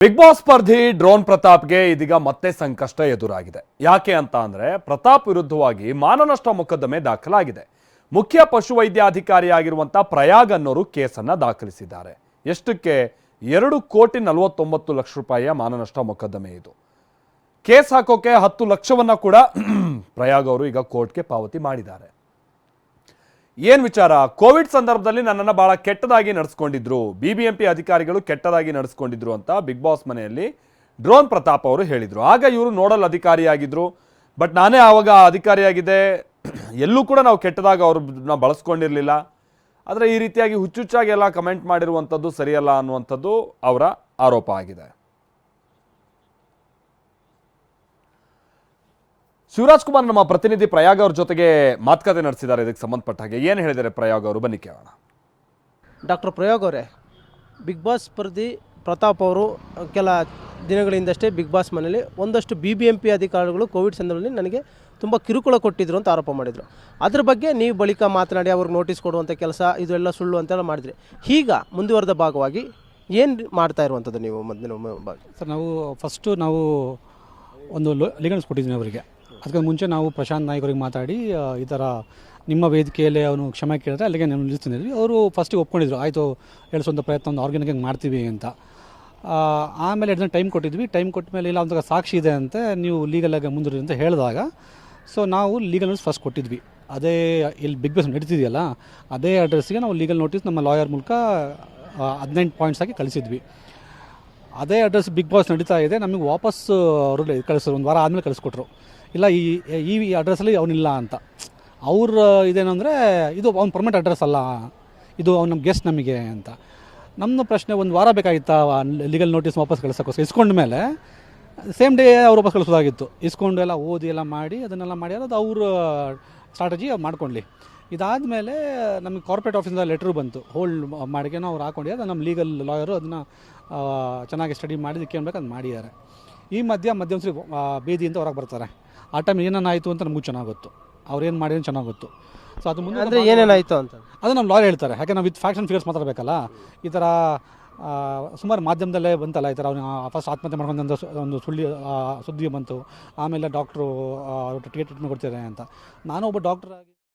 Big boss ಸ್ಪರ್ಧಿ drone ಪ್ರತಾಪ್ಗೆ ಇದೀಗ ಮತ್ತೆ ಸಂಕಷ್ಟ ಎದುರಾಗಿದೆ. ಯಾಕೆ ಅಂತ ಅಂದ್ರೆ ಪ್ರತಾಪ್ ವಿರುದ್ಧವಾಗಿ ಮಾನನಷ್ಟ ಮೊಕದ್ದಮೆ ದಾಖಲಾಗಿದೆ. ಮುಖ್ಯ ಪಶುವೈದ್ಯಾಧಿಕಾರಿಯಾಗಿರುವಂತ ಪ್ರಯಾಗ್ ಅನ್ನೋರು ಕೇಸನ್ನ ದಾಖಲಿಸಿದ್ದಾರೆ. ಎಷ್ಟಕ್ಕೆ? ಎರಡು ಕೋಟಿ ನಲವತ್ತೊಂಬತ್ತು ಲಕ್ಷ ರೂಪಾಯಿಯ ಮಾನನಷ್ಟ ಮೊಕದ್ದಮೆ ಇದು. ಕೇಸ್ ಹಾಕೋಕೆ ಹತ್ತು ಲಕ್ಷವನ್ನ ಕೂಡ ಪ್ರಯಾಗ್ ಅವರು ಈಗ ಕೋರ್ಟ್ಗೆ ಪಾವತಿ ಮಾಡಿದ್ದಾರೆ. ಏನ್ ವಿಚಾರ? ಕೋವಿಡ್ ಸಂದರ್ಭದಲ್ಲಿ ನನ್ನನ್ನು ಬಹಳ ಕೆಟ್ಟದಾಗಿ ನಡೆಸ್ಕೊಂಡಿದ್ರು. ಬಿಬಿಎಂಪಿ ಅಧಿಕಾರಿಗಳು ಕೆಟ್ಟದಾಗಿ ನಡೆಸ್ಕೊಂಡಿದ್ರು ಅಂತ ಬಿಗ್ ಬಾಸ್ ಮನೆಯಲ್ಲಿ ಡ್ರೋನ್ ಪ್ರತಾಪ್ ಅವರು ಹೇಳಿದರು. ಆಗ ಇವರು ನೋಡಲ್ ಅಧಿಕಾರಿಯಾಗಿದ್ರು. ಬಟ್ ನಾನೇ ಆವಾಗ ಅಧಿಕಾರಿಯಾಗಿದ್ದೆ. ಎಲ್ಲೂ ಕೂಡ ನಾವು ಕೆಟ್ಟದಾಗ ಅವ್ರನ್ನ ಬಳಸ್ಕೊಂಡಿರಲಿಲ್ಲ. ಆದರೆ ಈ ರೀತಿಯಾಗಿ ಹುಚ್ಚುಚ್ಚಾಗಿ ಎಲ್ಲ ಕಮೆಂಟ್ ಮಾಡಿರುವಂಥದ್ದು ಸರಿಯಲ್ಲ ಅನ್ನುವಂಥದ್ದು ಅವರ ಆರೋಪ ಆಗಿದೆ. ಶಿವರಾಜ್ ಕುಮಾರ್ ನಮ್ಮ ಪ್ರತಿನಿಧಿ ಪ್ರಯಾಗ್ ಅವ್ರ ಜೊತೆಗೆ ಮಾತುಕತೆ ನಡೆಸಿದ್ದಾರೆ ಇದಕ್ಕೆ ಸಂಬಂಧಪಟ್ಟ ಹಾಗೆ. ಏನು ಹೇಳಿದ್ದಾರೆ ಪ್ರಯಾಗ್ ಅವರು? ಬನ್ನಿ ಕೇಳೋಣ. ಡಾಕ್ಟರ್ ಪ್ರಯೋಗ್ ಅವರೇ ಬಿಗ್ ಬಾಸ್ ಸ್ಪರ್ಧಿ ಪ್ರತಾಪ್ ಅವರು ಕೆಲ ದಿನಗಳಿಂದಷ್ಟೇ ಬಿಗ್ ಬಾಸ್ ಮನೆಯಲ್ಲಿ ಒಂದಷ್ಟು ಬಿ ಬಿ ಎಂ ಪಿ ಅಧಿಕಾರಿಗಳು ಕೋವಿಡ್ ಸಂದರ್ಭದಲ್ಲಿ ನನಗೆ ತುಂಬ ಕಿರುಕುಳ ಕೊಟ್ಟಿದ್ರು ಅಂತ ಆರೋಪ ಮಾಡಿದರು. ಅದ್ರ ಬಗ್ಗೆ ನೀವು ಬಳಿಕ ಮಾತನಾಡಿ ಅವ್ರಿಗೆ ನೋಟಿಸ್ ಕೊಡುವಂಥ ಕೆಲಸ ಇದೆಲ್ಲ ಸುಳ್ಳು ಅಂತೆಲ್ಲ ಮಾಡಿದ್ರಿ. ಈಗ ಮುಂದುವರೆದ ಭಾಗವಾಗಿ ಏನು ಮಾಡ್ತಾ ಇರುವಂಥದ್ದು ನೀವು ಮೊದಲಿನ ಭಾಗ? ಸರ್ ನಾವು ಫಸ್ಟು ನಾವು ಒಂದು ಲಿಗನ್ಸ್ ಕೊಟ್ಟಿದ್ದೀನಿ ಅವರಿಗೆ. ಅದಕ್ಕೆ ಮುಂಚೆ ನಾವು ಪ್ರಶಾಂತ್ ನಾಯಕರಿಗೆ ಮಾತಾಡಿ ಈ ಥರ ನಿಮ್ಮ ವೇದಿಕೆಯಲ್ಲಿ ಅವನು ಕ್ಷಮೆ ಕೇಳಿದ್ರೆ ಅಲ್ಲಿಗೆ ನಾನು ನಿಲ್ಲಿಸ್ತಿದ್ದೀವಿ ಅವರು ಫಸ್ಟಿಗೆ ಒಪ್ಕೊಂಡಿದ್ರು, ಆಯಿತು ಹೇಳಿಸುವಂಥ ಪ್ರಯತ್ನ, ಒಂದು ಆರ್ಗ್ಯಾನಿಕ್ ಮಾಡ್ತೀವಿ ಅಂತ. ಆಮೇಲೆ ಎರಡು ಟೈಮ್ ಕೊಟ್ಟಿದ್ವಿ. ಟೈಮ್ ಕೊಟ್ಟ ಮೇಲೆ ಇಲ್ಲ ಅಂತ ಸಾಕ್ಷಿ ಇದೆ ಅಂತ, ನೀವು ಲೀಗಲಾಗಿ ಮುಂದುವರಿ ಅಂತ ಹೇಳಿದಾಗ ಸೊ ನಾವು ಲೀಗಲ್ ನೋಟಿಸ್ ಫಸ್ಟ್ ಕೊಟ್ಟಿದ್ವಿ. ಅದೇ, ಇಲ್ಲಿ ಬಿಗ್ ಬಾಸ್ ನಡೀತಿದೆಯಲ್ಲ, ಅದೇ ಅಡ್ರೆಸ್ಸಿಗೆ ನಾವು ಲೀಗಲ್ ನೋಟಿಸ್ ನಮ್ಮ ಲಾಯರ್ ಮೂಲಕ ಹದಿನೆಂಟು ಪಾಯಿಂಟ್ಸ್ ಆಗಿ ಕಳಿಸಿದ್ವಿ. ಅದೇ ಅಡ್ರೆಸ್ ಬಿಗ್ ಬಾಸ್ ನಡೀತಾ ಇದೆ. ನಮಗೆ ವಾಪಸ್ ಅವರು ಕಳಿಸ್ರು. ಒಂದು ವಾರ ಆದಮೇಲೆ ಕಳಿಸ್ಕೊಟ್ರು. ಇಲ್ಲ, ಈ ಈ ಅಡ್ರೆಸ್ಸಲ್ಲಿ ಅವನಿಲ್ಲ ಅಂತ. ಅವ್ರ ಇದೇನು ಅಂದರೆ, ಇದು ಅವ್ನ ಪರ್ಮನೆಂಟ್ ಅಡ್ರೆಸ್ ಅಲ್ಲ. ಇದು ಅವ್ನು ನಮ್ಮ ಗೆಸ್ಟ್ ನಮಗೆ ಅಂತ. ನಮ್ಮ ಪ್ರಶ್ನೆ ಒಂದು ವಾರ ಬೇಕಾಗಿತ್ತಾ? ಲೀಗಲ್ ನೋಟಿಸ್ ವಾಪಸ್ ಕಳಿಸೋಕ್ಕೋಸ್ಕರ. ಇಸ್ಕೊಂಡ ಮೇಲೆ ಸೇಮ್ ಡೇ ಅವ್ರು ವಾಪಸ್ ಕಳಿಸೋದಾಗಿತ್ತು. ಇಸ್ಕೊಂಡು ಎಲ್ಲ ಓದಿ ಎಲ್ಲ ಮಾಡಿ, ಅದನ್ನೆಲ್ಲ ಮಾಡಿ ಅದು ಅವ್ರ ಸ್ಟ್ರಾಟಜಿ ಮಾಡ್ಕೊಳ್ಳಿ ಇದಾದಮೇಲೆ ನಮಗೆ ಕಾರ್ಪೊರೇಟ್ ಆಫೀಸಿಂದ ಲೆಟ್ರ್ ಬಂತು. ಹೋಲ್ಡ್ ಮಾಡಿಗೆ ಅವ್ರು ಹಾಕೊಂಡು ಅದು ನಮ್ಮ ಲೀಗಲ್ ಲಾಯರು ಅದನ್ನು ಚೆನ್ನಾಗಿ ಸ್ಟಡಿ ಮಾಡಿ ಅದಕ್ಕೆ ಏನು ಬೇಕು ಅದು ಮಾಡಿದ್ದಾರೆ. ಈ ಮಧ್ಯ ಮಧ್ಯಂತರ ಬೀದಿಯಿಂದ ಹೊರಗೆ ಬರ್ತಾರೆ. ಆ ಟೈಮ್ ಏನೇನಾಯಿತು ಅಂತ ನಮಗೂ ಚೆನ್ನಾಗಿ ಗೊತ್ತು ಅವ್ರು ಏನು ಮಾಡಿದ್ರು ಚೆನ್ನಾಗಿ ಗೊತ್ತು ಸೊ ಅದು ಮುಂದೆ ಅಂದರೆ ಏನೇನಾಯಿತು ಅಂತ? ಅದು ನಮ್ಮ ಲಾಯರ್ ಹೇಳ್ತಾರೆ. ಯಾಕೆ ನಾವು ವಿತ್ ಫ್ಯಾಕ್ಷನ್ ಫಿಗರ್ಸ್ ಮಾತಾಡಬೇಕಲ್ಲ? ಈ ಥರ ಸುಮಾರು ಮಾಧ್ಯಮದಲ್ಲೇ ಬಂತಲ್ಲ ಈ ಥರ ಅವನು ಫಸ್ಟ್ ಆತ್ಮಹತ್ಯೆ ಮಾಡ್ಕೊಂಡು ಒಂದು ಸುಳ್ಳಿ ಸುದ್ದಿ ಬಂತು. ಆಮೇಲೆ ಡಾಕ್ಟ್ರು ಟ್ರೀಟ್ಮೆಂಟ್ ಕೊಡ್ತಿದ್ದಾರೆ ಅಂತ. ನಾನು ಒಬ್ಬ ಡಾಕ್ಟರ್ ಆಗಿ